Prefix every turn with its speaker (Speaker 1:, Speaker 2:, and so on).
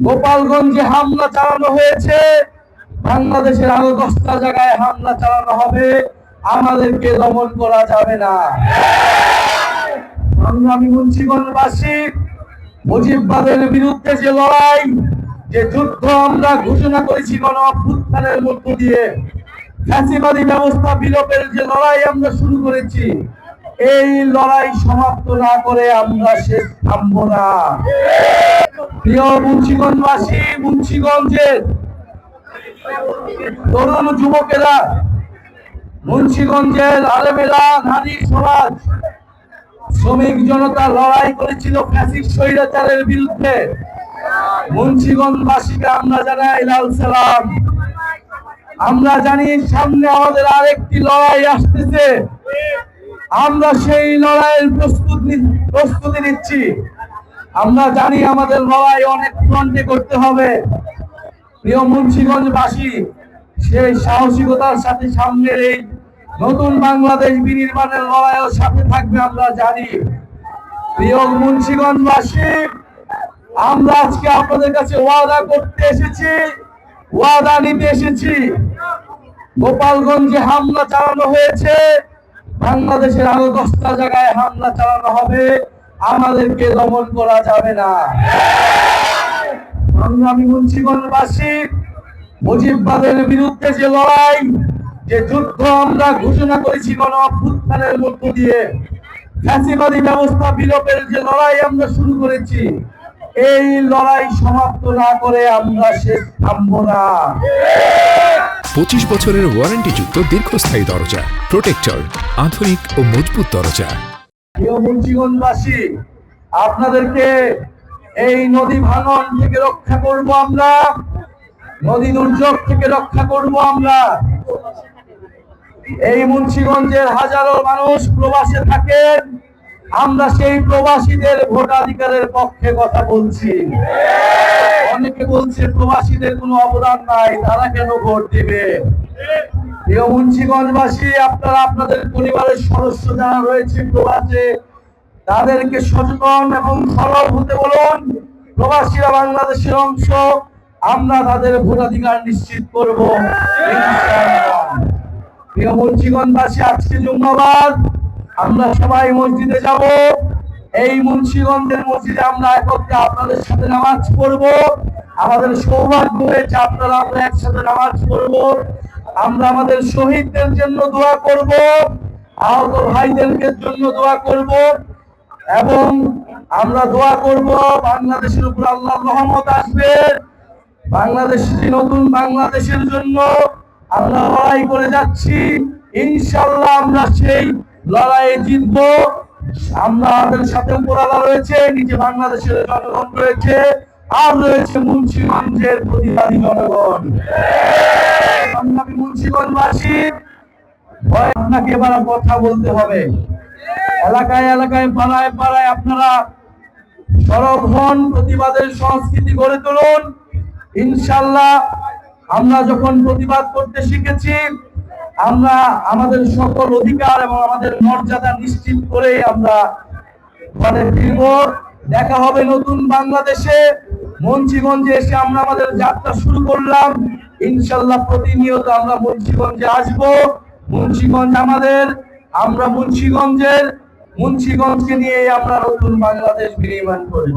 Speaker 1: গোপালগঞ্জে হামলা চালানো হয়েছে। বাংলাদেশের আরও দশটা জায়গায় হামলা চালানো হবে। আমাদেরকে দমন করা যাবে না। সংগ্রামী মুন্সিগঞ্জবাসী, মুজিববাদের বিরুদ্ধে যে লড়াই, যে যুদ্ধ আমরা ঘোষণা করেছি গণ অভ্যুত্থানের মধ্য দিয়ে, ফ্যাসিবাদী ব্যবস্থা বিলোপের যে লড়াই আমরা শুরু করেছি এই লড়াই সমাপ্ত না করে আমরা শেষ থামবো না। প্রিয় মুন্সিগঞ্জবাসী, মুন্সিগঞ্জের তরুণ যুবকেরা, মুন্সিগঞ্জের আলেমেরা, নারী সমাজ, শ্রমিক জনতা লড়াই করেছিল ফ্যাসিস্ট স্বৈরাচারের বিরুদ্ধে। মুন্সিগঞ্জবাসীকে আমরা জানাই লাল সালাম। আমরা জানি সামনে আমাদের আরেকটি লড়াই আসতেছে। আমরা সেই লড়াইয়ের প্রস্তুত প্রস্তুতি নিচ্ছি। আমরা জানি আমাদের লড়াই অনেক ফ্রন্টে করতে হবে। প্রিয় মুন্সিগঞ্জবাসী, সেই সাহসিকতার সাথে সামনের এই নতুন বাংলাদেশ বিনির্মাণের লড়াইয়ের সাথে থাকবে আমরা জানি। প্রিয় মুন্সিগঞ্জবাসী, আমরা আজকে আপনাদের কাছে ওয়াদা করতে এসেছি, ওয়াদা নিতে এসেছি। গোপালগঞ্জে হামলা চালানো হয়েছে। বাংলাদেশের আরও দশটা জায়গায় হামলা চালানো হবে, আমাদেরকে দমন করা যাবে না। সংগ্রামী মুন্সিগঞ্জবাসী মুজিববাদের বিরুদ্ধে যে লড়াই, যে যুদ্ধ আমরা ঘোষণা করেছি গণ মধ্য দিয়ে, ফ্যাসিবাদী ব্যবস্থা বিলোপের যে লড়াই আমরা শুরু করেছি, এই লড়াই সমাপ্ত না করে আমরা শেষ থামবো না।
Speaker 2: পঁচিশ বছরের ওয়ারেন্টিযুক্ত দীর্ঘস্থায়ী দরজা, প্রোটেক্টর, আধুনিক ও মজবুত দরজা।
Speaker 1: মুন্সিগঞ্জবাসী, আপনাদেরকে এই নদী ভাঙন থেকে রক্ষা করব আমরা, নদী দুর্যোগ থেকে রক্ষা করব আমরা। এই মুন্সিগঞ্জের হাজারো মানুষ প্রবাসে থাকেন, আমরা সেই প্রবাসীদের ভোটাধিকারের পক্ষে কথা বলছি। বলছে, প্রবাসীদের কোনো অবদান নাই, তারা কেন ভোট দিবে? মুন্সিগঞ্জবাসী, আপনারা আপনাদের পরিবারের সদস্য যারা রয়েছে প্রবাসে, তাদেরকে সচেতন এবং সরব হতে বলুন। প্রবাসীরা বাংলাদেশের অংশ, আমরা তাদের ভোটাধিকার নিশ্চিত করব। প্রিয় মুন্সিগঞ্জবাসী, আজকে জুম্মাবাদ, আমরা সবাই মসজিদে যাব। এই মুন্সিগঞ্জের মসজিদে আমরা একত্রে আপনাদের সাথে নামাজ পড়ব। আমাদের সৌভাগ্য হয়েছে আপনারা আমরা একসাথে নামাজ পড়ব, আমরা আমাদের শহীদদের জন্য দোয়া করব, আহত ভাইদেরকে জন্য দোয়া করব, এবং আমরা দোয়া করব বাংলাদেশের উপর আল্লাহ রহমত আসবে। বাংলাদেশ নতুন বাংলাদেশের জন্য আমরা লড়াই করে যাচ্ছি ইনশাল্লাহ আমরা সেই লড়াইয়ে জিতব। আমরা আমাদের সাথে উপরালা রয়েছে নিচে বাংলাদেশের জনগণ রয়েছে। আর রয়েছে মুন্সিগঞ্জের প্রতিবাদী জনগণ। সংগ্রামী মুন্সিগঞ্জবাসী আপনাকে এবার কথা বলতে হবে। এলাকায় এলাকায়, পাড়ায় পাড়ায় আপনারা সরব হন, প্রতিবাদের সংস্কৃতি গড়ে তুলুন। ইনশাল্লাহ আমরা যখন প্রতিবাদ করতে শিখেছি, আমরা আমাদের সকল অধিকার এবং আমাদের মর্যাদা নিশ্চিত করে আমরা ঘরে ফিরব। দেখা হবে নতুন বাংলাদেশে। মুন্সিগঞ্জে এসে আমরা আমাদের যাত্রা শুরু করলাম। ইনশাল্লাহ প্রতিনিয়ত আমরা মুন্সিগঞ্জে আসব। মুন্সিগঞ্জ আমাদের, আমরা মুন্সিগঞ্জের। মুন্সিগঞ্জকে নিয়ে আমরা নতুন বাংলাদেশ বিনির্মাণ করব।